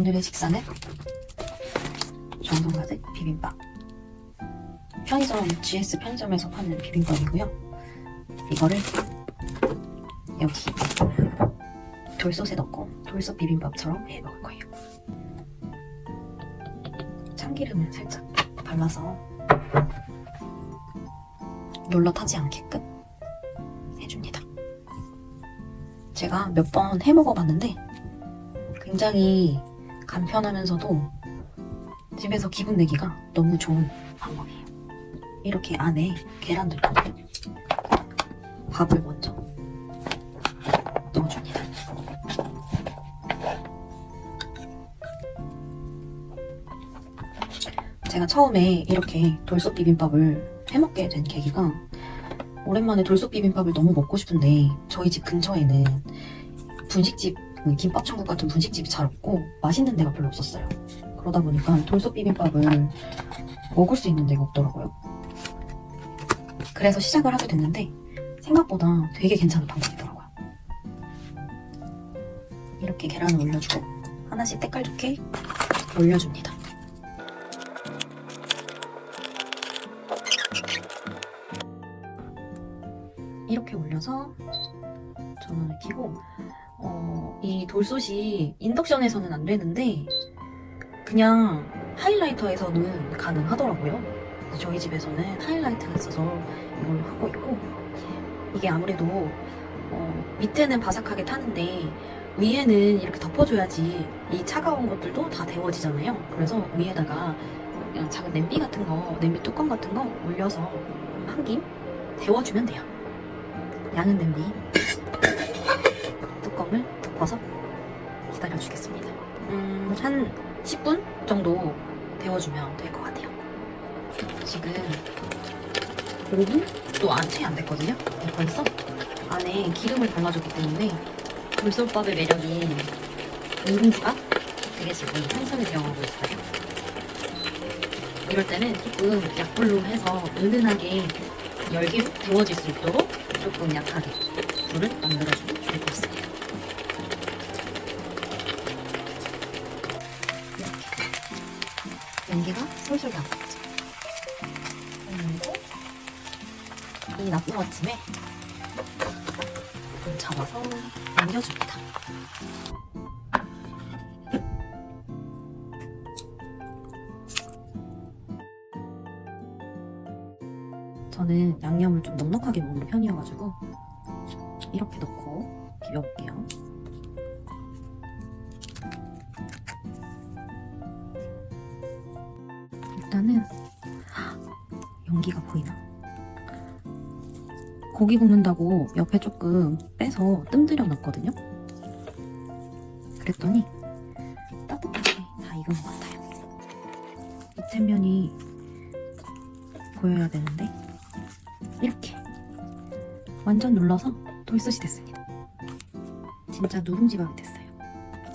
오늘의 식사는 정성 가득 비빔밥. 편의점 GS 편의점에서 파는 비빔밥이고요. 이거를 여기 돌솥에 넣고 돌솥 비빔밥처럼 해 먹을 거예요. 참기름을 살짝 발라서 눌러 타지 않게끔 해줍니다. 제가 몇 번 해 먹어봤는데 굉장히 간편하면서도 집에서 기분 내기가 너무 좋은 방법이에요. 이렇게 안에 계란들 넣고 밥을 먼저 넣어줍니다. 제가 처음에 이렇게 돌솥 비빔밥을 해먹게 된 계기가 오랜만에 돌솥 비빔밥을 너무 먹고 싶은데 저희 집 근처에는 분식집 그 김밥 천국 같은 분식집이 잘 없고 맛있는 데가 별로 없었어요. 그러다 보니까 돌솥 비빔밥을 먹을 수 있는 데가 없더라고요. 그래서 시작을 하게 됐는데 생각보다 되게 괜찮은 방법이더라고요. 이렇게 계란을 올려주고 하나씩 때깔 좋게 올려줍니다. 이렇게 올려서 전원을 켜고 어, 이 돌솥이 인덕션에서는 안 되는데 그냥 하이라이터에서는 가능하더라고요. 저희 집에서는 하이라이트가 있어서 이걸로 하고 있고 이게 아무래도 어, 밑에는 바삭하게 타는데 위에는 이렇게 덮어줘야지 이 차가운 것들도 다 데워지잖아요. 그래서 위에다가 그냥 작은 냄비 같은 거, 냄비 뚜껑 같은 거 올려서 한 김 데워주면 돼요. 양은 냄비 뚜껑을 덮어서 기다려주겠습니다. 음, 한 10분 정도 데워주면 될 것 같아요. 지금 5분도 안 채 안 됐거든요. 벌써 안에 기름을 발라줬기 때문에 돌솥밥의 매력이 누룽지가 되게 지금 향상이 되어가고 있어요. 이럴 때는 조금 약불로 해서 은은하게 열기로 데워질 수 있도록 조금 약하게 불을 만들어주면 좋을 것 같습니다. 연기가 솔솔 나고. 그리고 이 나쁜 아침에 좀 잡아서 남겨줍니다. 저는 양념을 좀 넉넉하게 먹는 편이어가지고 이렇게 넣고 비벼볼게요. 일단은 연기가 보이나? 고기 굽는다고 옆에 조금 빼서 뜸들여 놨거든요. 그랬더니 따뜻하게 다 익은 것 같아요. 밑에 면이 보여야 되는데 이렇게 완전 눌러서 돌솥이 됐습니다. 진짜 누룽지밥이 됐어요.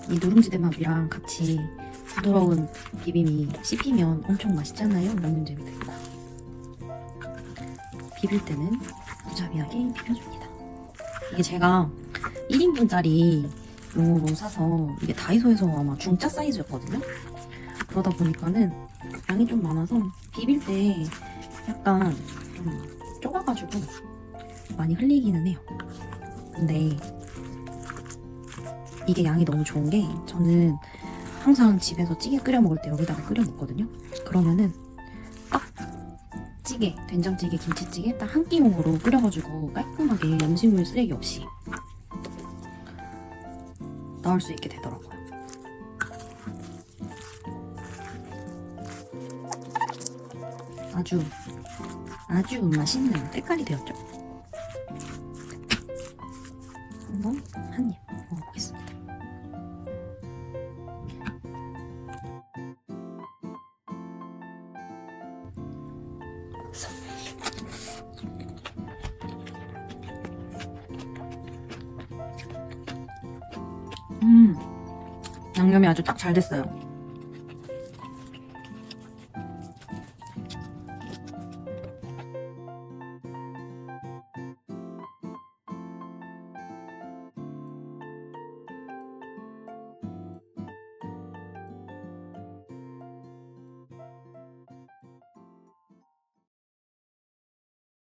이 누룽지 대밥이랑 같이 부드러운 비빔이 씹히면 엄청 맛있잖아요. 먹는 재미도 있고. 비빌 때는 무자비하게 비벼줍니다. 이게 제가 1인분짜리 용으로 사서 이게 다이소에서 아마 중짜 사이즈였거든요. 그러다 보니까는 양이 좀 많아서 비빌 때 약간 좀 좁아가지고 많이 흘리기는 해요. 근데 이게 양이 너무 좋은 게 저는 항상 집에서 찌개 끓여 먹을 때 여기다가 끓여 먹거든요. 그러면은 딱 찌개, 된장찌개, 김치찌개 딱 한 끼용으로 끓여가지고 깔끔하게 음식물 쓰레기 없이 나올 수 있게 되더라고요. 아주 아주 맛있는 때깔이 되었죠. 음, 양념이 아주 딱 잘 됐어요.